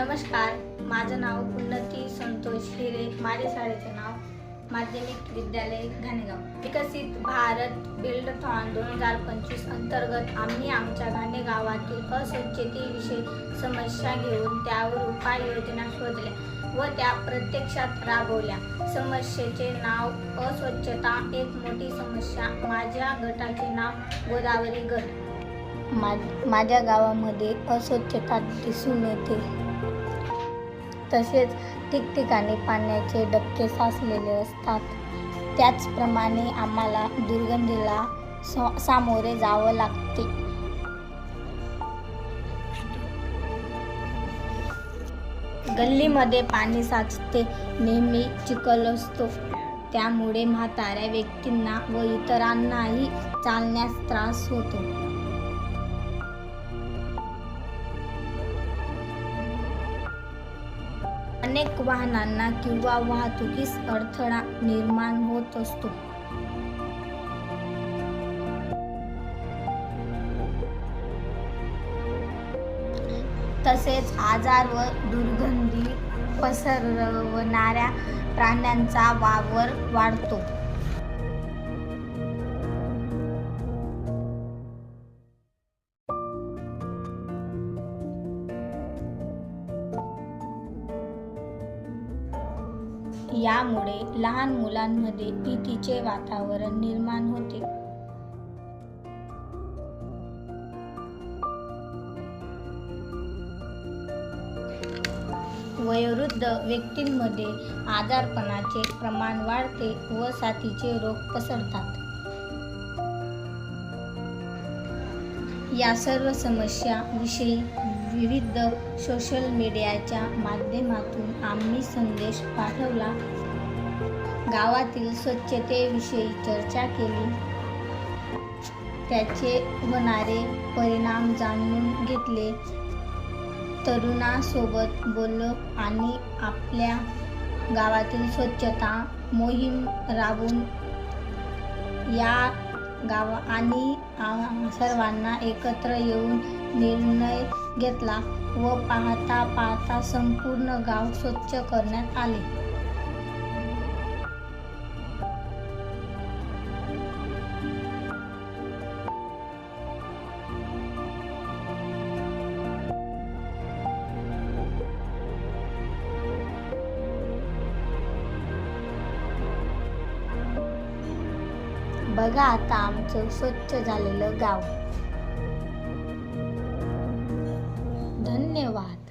नमस्कार. माझं नाव उन्नती संतोष हिरे. माझ्या शाळेचे नाव माध्यमिक विद्यालय घाणेगाव. विकसित भारत बिल्डथॉन दोन हजार पंचवीस अंतर्गत आम्ही आमच्या घाणेगावातील अस्वच्छतेविषयी समस्या घेऊन त्यावर उपाययोजना शोधल्या व त्या प्रत्यक्षात राबवल्या. समस्येचे नाव अस्वच्छता एक मोठी समस्या. माझ्या गटाचे नाव गोदावरी गट. मा- माझ्या गावामध्ये अस्वच्छता दिसून येते. तसेच ठिकठिकाणी पाण्याचे डबके साचलेले असतात. त्याचप्रमाणे आम्हाला दुर्गंधीला स- सामोरे जावं लागते. गल्लीमध्ये पाणी साचते नेहमी चिखल असतो. त्यामुळे म्हाताऱ्या व्यक्तींना व इतरांनाही चालण्यास त्रास होतो. अनेक वाहनांना किंवा वाहतुकीस अडथळा निर्माण होत असतो. तसेच आजार व दुर्गंधी पसरवणाऱ्या प्राण्यांचा वावर वाढतो. यामुळे लहान मुलांमध्ये भीतीचे वातावरण निर्माण होते. वयोवृद्ध व्यक्तींमध्ये आजारपणाचे प्रमाण वाढते व साथीचे रोग पसरतात. या सर्व समस्या विषयी विविध सोशल मीडियाच्या माध्यमातून आम्ही संदेश पाठवला. गावातील स्वच्छतेविषयी चर्चा केली. त्याचे होणारे परिणाम जाणून घेतले. तरुणासोबत बोललो आणि आपल्या गावातील स्वच्छता मोहीम राबून या गावा आणि सर्वांना एकत्र येऊन निर्णय घेतला व पाहता पाहता संपूर्ण गाव स्वच्छ करण्यात आले. बघा आता आमचं स्वच्छ झालेलं गाव. धन्यवाद.